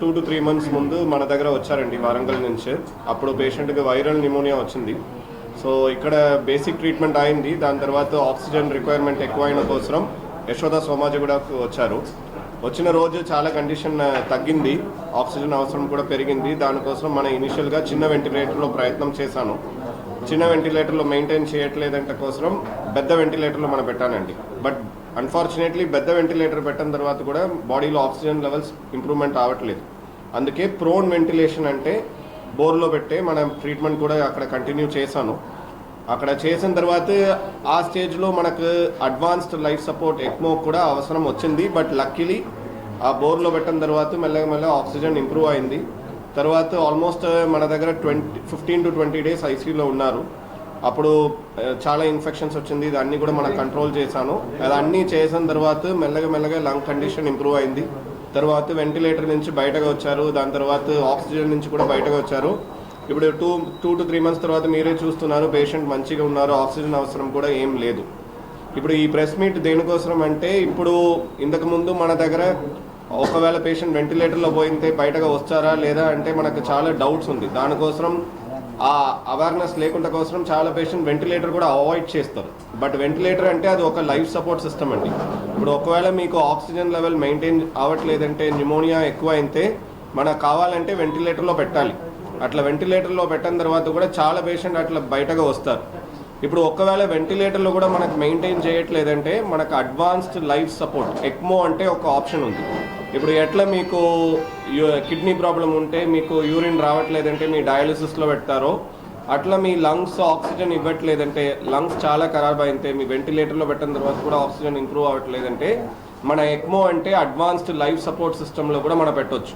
Two to three months ముందు మన దగ్గర వచ్చారండి వారంగల్ నుంచి. అప్పుడు పేషెంట్కి వైరల్ నిమోనియా వచ్చింది. సో ఇక్కడ బేసిక్ ట్రీట్మెంట్ అయింది. దాని తర్వాత ఆక్సిజన్ రిక్వైర్మెంట్ ఎక్కువైన కోసం యశోద సోమాజిగూడకు వచ్చారు. వచ్చిన రోజు చాలా కండిషన్ తగ్గింది. ఆక్సిజన్ అవసరం కూడా పెరిగింది. దానికోసం మన ఇనిషియల్గా చిన్న వెంటిలేటర్లో ప్రయత్నం చేశాను. చిన్న వెంటిలేటర్లో మెయింటైన్ చేయట్లేదంటే కోసం పెద్ద వెంటిలేటర్లో మనం పెట్టానండి బట్ అన్ఫార్చునేట్లీ పెద్ద వెంటిలేటర్ పెట్టిన తర్వాత కూడా బాడీలో ఆక్సిజన్ లెవెల్స్ ఇంప్రూవ్మెంట్ అవ్వట్లేదు అందుకే ప్రోన్ వెంటిలేషన్ అంటే బోర్లో పెట్టే మనం ట్రీట్మెంట్ కూడా అక్కడ కంటిన్యూ చేశాను. అక్కడ చేసిన తర్వాత ఆ స్టేజ్లో మనకు అడ్వాన్స్డ్ లైఫ్ సపోర్ట్ ఎక్మో కూడా అవసరం వచ్చింది. బట్ లక్కీలీ ఆ బోర్లో పెట్టిన తర్వాత మెల్లగా మెల్లగా ఆక్సిజన్ ఇంప్రూవ్ అయింది. తర్వాత ఆల్మోస్ట్ uh, మన దగ్గర twenty fifteen to twenty days ఐసీయూలో ఉన్నారు. అప్పుడు uh, చాలా ఇన్ఫెక్షన్స్ వచ్చింది. దాన్ని కూడా మనం కంట్రోల్ చేశాను. అదన్నీ చేసిన తర్వాత మెల్లగా మెల్లగా లంగ్ కండిషన్ ఇంప్రూవ్ అయింది. తర్వాత వెంటిలేటర్ నుంచి బయటకు వచ్చారు. దాని తర్వాత ఆక్సిజన్ నుంచి కూడా బయటకు వచ్చారు. ఇప్పుడు two two to three months తర్వాత మీరే చూస్తున్నారు. పేషెంట్ మంచిగా ఉన్నారు. ఆక్సిజన్ అవసరం కూడా ఏం లేదు. ఇప్పుడు ఈ ప్రెస్ మీట్ దేనికోసం అంటే ఇప్పుడు ఇంతకుముందు మన దగ్గర ఒకవేళ పేషెంట్ వెంటిలేటర్లో పోయితే బయటగా వస్తారా లేదా అంటే మనకు చాలా డౌట్స్ ఉంది. దానికోసం ఆ అవేర్నెస్ లేకుండా కోసం చాలా పేషెంట్ వెంటిలేటర్ కూడా అవాయిడ్ చేస్తారు. బట్ వెంటిలేటర్ అంటే అది ఒక లైఫ్ సపోర్ట్ సిస్టమ్ అండి. ఇప్పుడు ఒకవేళ మీకు ఆక్సిజన్ లెవెల్ మెయింటైన్ అవ్వట్లేదంటే న్యూమోనియా ఎక్కువ అయితే మనకు కావాలంటే వెంటిలేటర్లో పెట్టాలి. అట్లా వెంటిలేటర్లో పెట్టిన తర్వాత కూడా చాలా పేషెంట్ అట్లా బయటగా వస్తారు. ఇప్పుడు ఒకవేళ వెంటిలేటర్లో కూడా మనకు మెయింటైన్ చేయట్లేదంటే మనకు అడ్వాన్స్డ్ లైఫ్ సపోర్ట్ ఎక్మో అంటే ఒక ఆప్షన్ ఉంది. ఇప్పుడు ఎట్లా మీకు కిడ్నీ ప్రాబ్లం ఉంటే మీకు యూరిన్ రావట్లేదంటే మీ డయాలిసిస్లో పెడతారో అట్లా మీ లంగ్స్ ఆక్సిజన్ ఇవ్వట్లేదంటే లంగ్స్ చాలా ఖరాబ్ అయితే మీ వెంటిలేటర్లో పెట్టిన తర్వాత కూడా ఆక్సిజన్ ఇంప్రూవ్ అవ్వట్లేదంటే మన ఎక్మో అంటే అడ్వాన్స్డ్ లైఫ్ సపోర్ట్ సిస్టంలో కూడా మనం పెట్టవచ్చు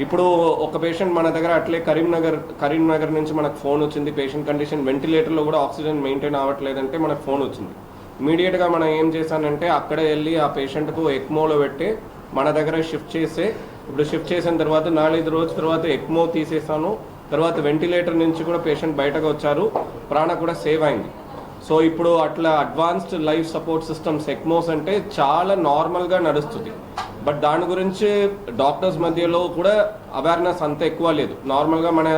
ఇప్పుడు ఒక పేషెంట్ మన దగ్గర అట్లే కరీంనగర్ కరీంనగర్ నుంచి మనకు ఫోన్ వచ్చింది పేషెంట్ కండిషన్ వెంటిలేటర్లో కూడా ఆక్సిజన్ మెయింటైన్ అవ్వట్లేదంటే మనకు ఫోన్ వచ్చింది. ఇమీడియట్గా మనం ఏం చేశానంటే అక్కడే వెళ్ళి ఆ పేషెంట్కు ఎక్మోలో పెట్టి మన దగ్గర షిఫ్ట్ చేసే ఇప్పుడు షిఫ్ట్ చేసిన తర్వాత నాలుగైదు రోజుల తర్వాత ఎక్మో తీసేసాను. తర్వాత వెంటిలేటర్ నుంచి కూడా పేషెంట్ బయటకు వచ్చారు. ప్రాణ కూడా సేవ్ అయింది. సో ఇప్పుడు అట్లా advanced life support systems ECMOs అంటే చాలా నార్మల్గా నడుస్తుంది. బట్ దాని గురించి డాక్టర్స్ మధ్యలో కూడా అవేర్నెస్ అంత ఎక్కువ లేదు. నార్మల్గా మన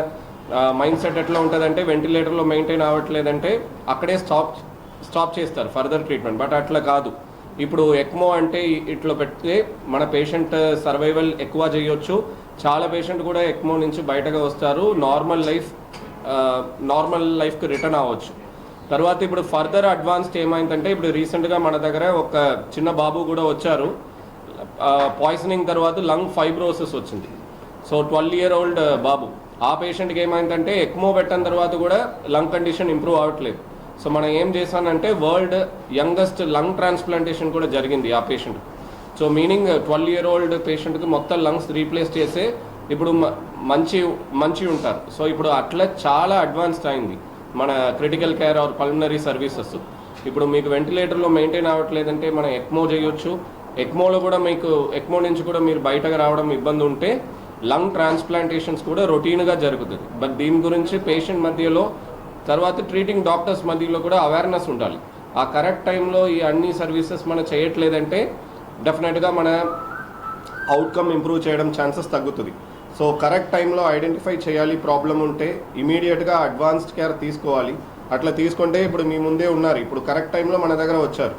మైండ్ సెట్ ఎట్లా ఉంటుందంటే వెంటిలేటర్లో మెయింటైన్ అవ్వట్లేదంటే అక్కడే స్టాప్ స్టాప్ చేస్తారు ఫర్దర్ ట్రీట్మెంట్ బట్ అట్లా కాదు. ఇప్పుడు ఎక్మో అంటే ఇట్లా పెడితే మన పేషెంట్ సర్వైవల్ uh, ఎక్కువ చేయొచ్చు. చాలా పేషెంట్ కూడా ఎక్మో నుంచి బయటకు వస్తారు. నార్మల్ లైఫ్ నార్మల్ లైఫ్కి రిటర్న్ అవ్వచ్చు. తర్వాత ఇప్పుడు ఫర్దర్ అడ్వాన్స్డ్ ఏమైందంటే ఇప్పుడు రీసెంట్గా మన దగ్గర ఒక చిన్న బాబు కూడా వచ్చారు. పాయిజనింగ్ తర్వాత లంగ్ ఫైబ్రోసిస్ వచ్చింది. సో ట్వెల్వ్ ఇయర్ ఓల్డ్ బాబు. ఆ పేషెంట్కి ఏమైందంటే ఎక్మో పెట్టిన తర్వాత కూడా లంగ్ కండిషన్ ఇంప్రూవ్ అవ్వట్లేదు. సో మనం ఏం చేశానంటే వరల్డ్ యంగెస్ట్ లంగ్ ట్రాన్స్ప్లాంటేషన్ కూడా జరిగింది ఆ patient so meaning twelve year old పేషెంట్కి మొత్తం లంగ్స్ రీప్లేస్ చేసే ఇప్పుడు మ- మంచి మంచి ఉంటారు. సో ఇప్పుడు అట్లా చాలా అడ్వాన్స్డ్ అయింది మన critical care or pulmonary services ఇప్పుడు మీకు వెంటిలేటర్లో మెయింటైన్ అవ్వట్లేదంటే మనం ఎక్మో చేయొచ్చు. ఎక్మోలో కూడా మీకు ఎక్మో నుంచి కూడా మీరు బయటకు రావడం ఇబ్బంది ఉంటే లంగ్ ట్రాన్స్ప్లాంటేషన్స్ కూడా రొటీన్గా జరుగుతుంది. బట్ దీని గురించి పేషెంట్ మధ్యలో తర్వాత ట్రీటింగ్ డాక్టర్స్ మధ్యలో కూడా అవేర్నెస్ ఉండాలి. ఆ కరెక్ట్ టైంలో ఈ అన్ని సర్వీసెస్ మనం చేయట్లేదంటే డెఫినెట్గా మన అవుట్కమ్ ఇంప్రూవ్ చేయడం ఛాన్సెస్ తగ్గుతుంది. సో కరెక్ట్ టైంలో ఐడెంటిఫై చేయాలి ప్రాబ్లం ఉంటే ఇమీడియట్గా అడ్వాన్స్డ్ కేర్ తీసుకోవాలి. అట్లా తీసుకుంటే ఇప్పుడు మీ ముందే ఉన్నారు. ఇప్పుడు కరెక్ట్ టైంలో మన దగ్గర వచ్చారు.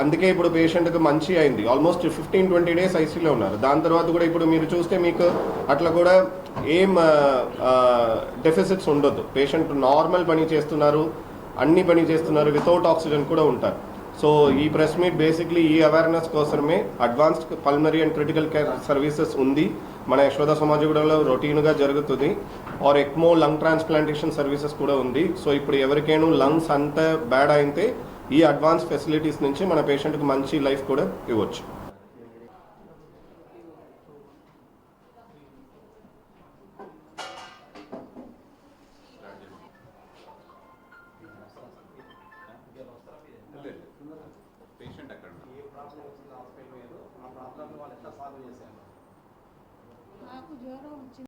అందుకే ఇప్పుడు పేషెంట్కి మంచి అయింది. ఆల్మోస్ట్ ఫిఫ్టీన్ ట్వంటీ డేస్ ఐసీలో ఉన్నారు. దాని తర్వాత కూడా ఇప్పుడు మీరు చూస్తే మీకు అట్లా కూడా ఏం డెఫిసిట్స్ ఉండొద్దు. పేషెంట్ నార్మల్ పని చేస్తున్నారు అన్ని పని చేస్తున్నారు వితౌట్ ఆక్సిజన్ కూడా ఉంటారు. సో ఈ ప్రెస్ మీట్ బేసిక్లీ ఈ అవేర్నెస్ కోసమే advanced pulmonary and critical care services ఉంది. మన యశోద సమాజగూడలో రొటీన్గా జరుగుతుంది. Or ECMO lung transplantation services కూడా ఉంది. సో ఇప్పుడు ఎవరికైనా లంగ్స్ అంత బ్యాడ్ అయితే ఈ అడ్వాన్స్ ఫెసిలిటీస్ నుంచి మన పేషెంట్కి మంచి లైఫ్ కూడా ఇవ్వచ్చు. పేషెంట్ అక్కడ నాకు జ్వరం వచ్చింది.